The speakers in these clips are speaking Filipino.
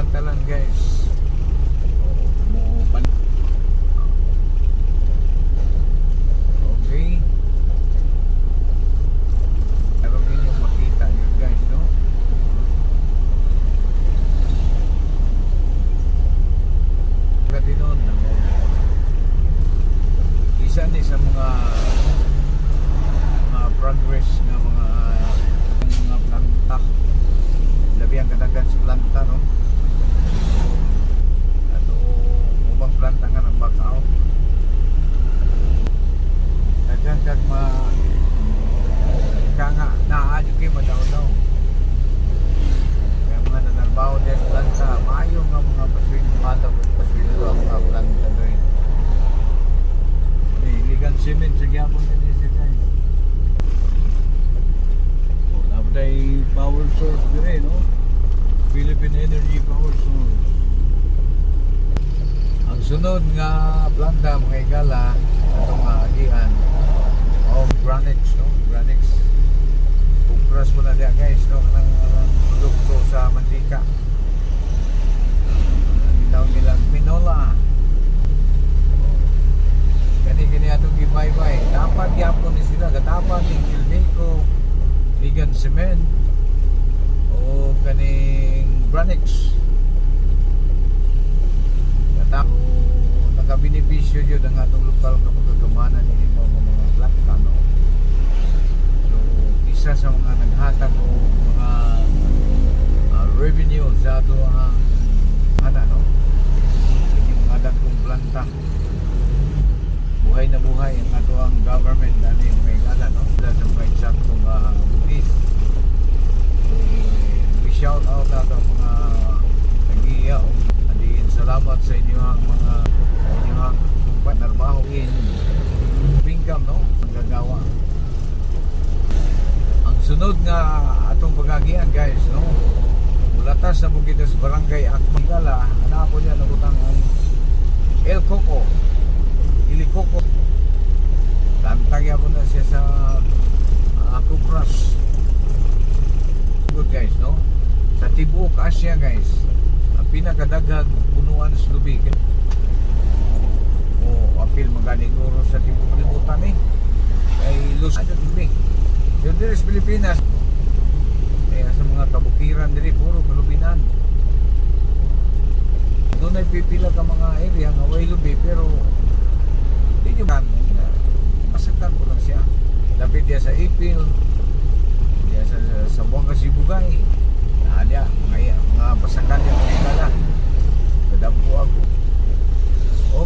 pantalan guys mo pan okay Meron din yung makita yun guys, no? Pwede nun, ano, isa ni sa mga mga progress nga mga mga planta labi ang kadagan sa planta no ato ubang planta nga ng back out daghan kag ma kaya nga, naadyo kayo madaw-daw. Kaya mga nanarbaho din sa planta, maayo nga mga paswing mata at paswing ang mga planta doon. Iligan cement sa gyapon din yung sila. Oh, napaday power source din no? Philippine Energy Power Source. Ang sunod nga planta mga igala, itong agian, of Granix, no? Granix. Kupras mo na diya guys, no? Kanang produkto sa mantika. Yun ang atong lokal nga magagamanan ni mo mga planta, no? So, isa sa mga naghatag o mga ah, revenue sa ato ang ana, no? Yung mga dagkong planta. Buhay na buhay ang ato ang government ano yung may gala, no? Dahil sa mga eksaktong uh, bugis. So, we shout out ato ang mga nag-iya o adiin salamat sa inyo ang mga sa inyo ang panarbaho in income, no? Ang gagawa. Ang sunod nga atong pagagian guys, no? Sa barangay Akmigala, ana po niya nabutang ang El Coco. Ili Coco. Tantagya po na siya sa uh. Good guys, no? Sa Tibuok Asia guys, ang pinakadaghang punuan sa lubig. O apil maganiguro sa Tibuok Libutan eh. Kay Luz Lubig. Yung diri sa Pilipinas, eh, mga kabukiran diri puro kalubinan. Doon ay pipila ka mga area nga way lubi pero di nyo kan masaktan ko lang siya. Dapat dia sa Ipil, dia sa, sa, sa Buanga Sibugay. Na dia mga mga pasakan yung mga kala. Kadampo ako.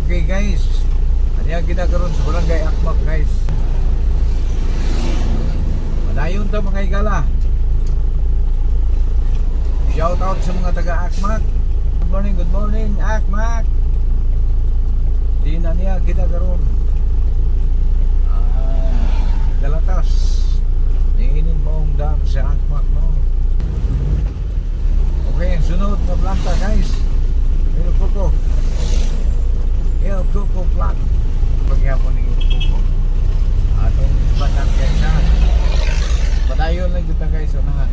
Okay guys. Yung ginagaroon sa barangay Akmak guys. Madayon to mga igala. Shout out sa mga taga Akmak. Good morning, good morning, Akmak. Di na niya ginagaroon. Ah, Galatas. Ninginin mo ang dam sa Akmak mo. Okay, ang sunod na planta guys. El Coco. El Coco plant. Pagyapon El Coco. Atong batang ha. Padayon lang kita guys unahan.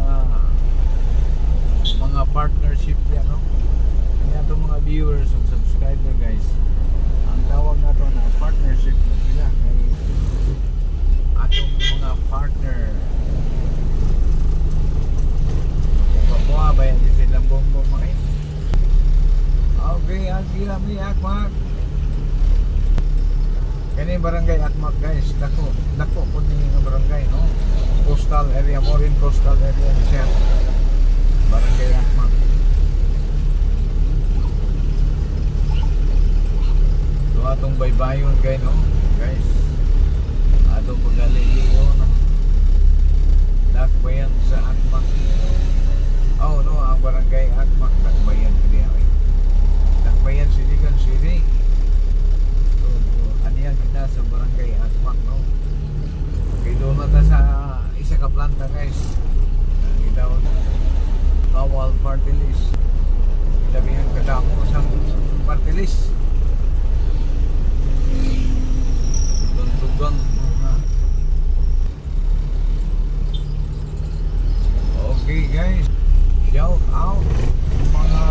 Ah, mga partnership yan no. Kaya itong mga viewers and subscriber guys. Ang tawag na to na partnership na sila kay atong mga partner. Papuha ba yan yung silang bongbong mga yun? Okay, ang kami akmak. Kani barangay Akmak guys, dako, dako po ni nga barangay no. Coastal area mo rin coastal area ni Sir. Barangay Akmak. So atong baybayon kay no, guys. Atong pagaliliyo no. Dakbayan sa Akmak. Oh no, ang barangay Akmak Dakbayan kini sa barangay Asmak no kay doon na sa isa ka planta guys. Ang itawag bawal party list ilabihan ka dako sa party list dugang-dugang okay guys. Shout out mga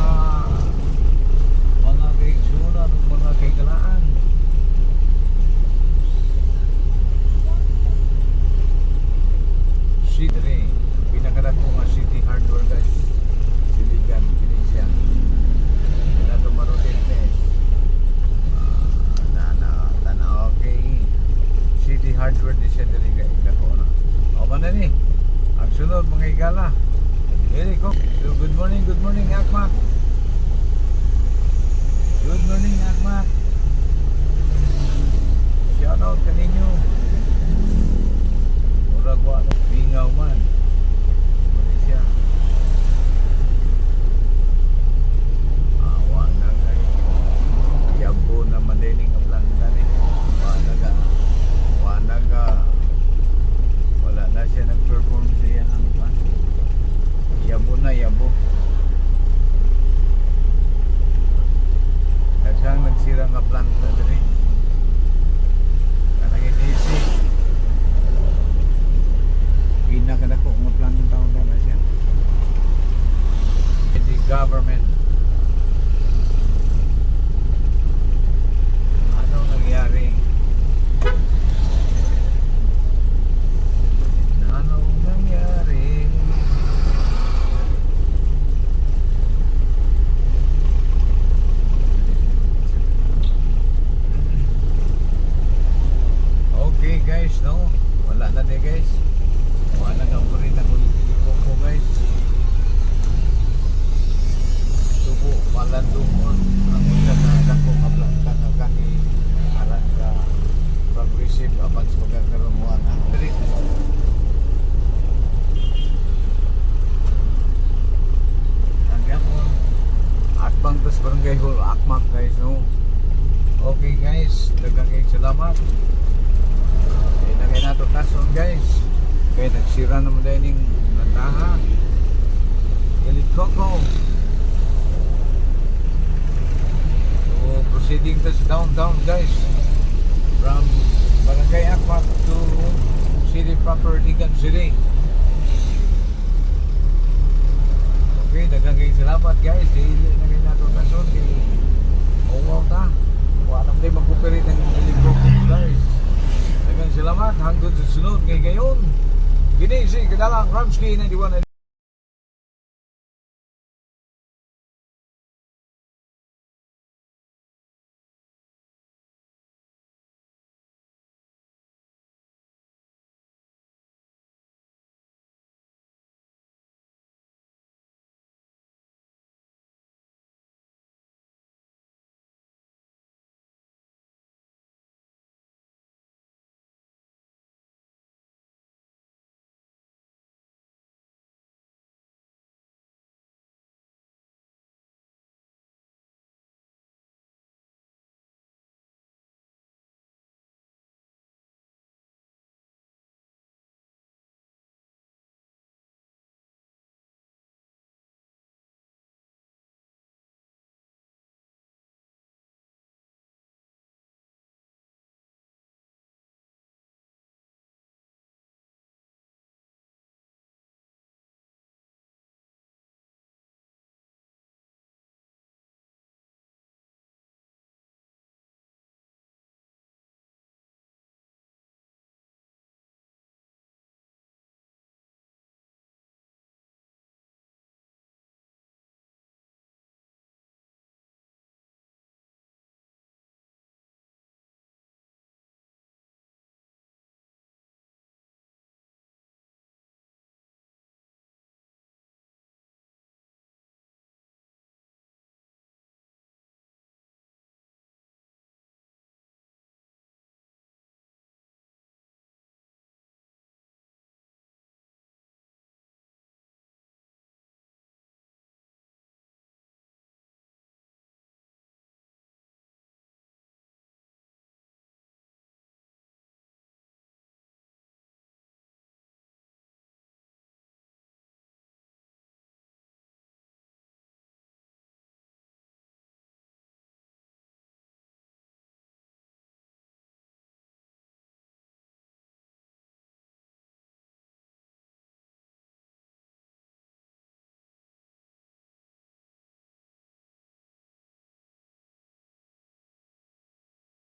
mga kay Sura mga kay barangay hall akmak guys no. Okay guys, daghang kay salamat. Eh nagay nato tason guys. Kaya nagsira naman dahil ning nandaha. Galit Coco. So proceeding to downtown guys. From Barangay Akmat to City proper Ligan City. Kay salamat guys. Dili na kay nato tason kay Owaw ta. Wala na mag-operate ng helicopter guys. Daghang salamat hanggang sa sunod kay gayon. Gini si Kadalang Ramsky 91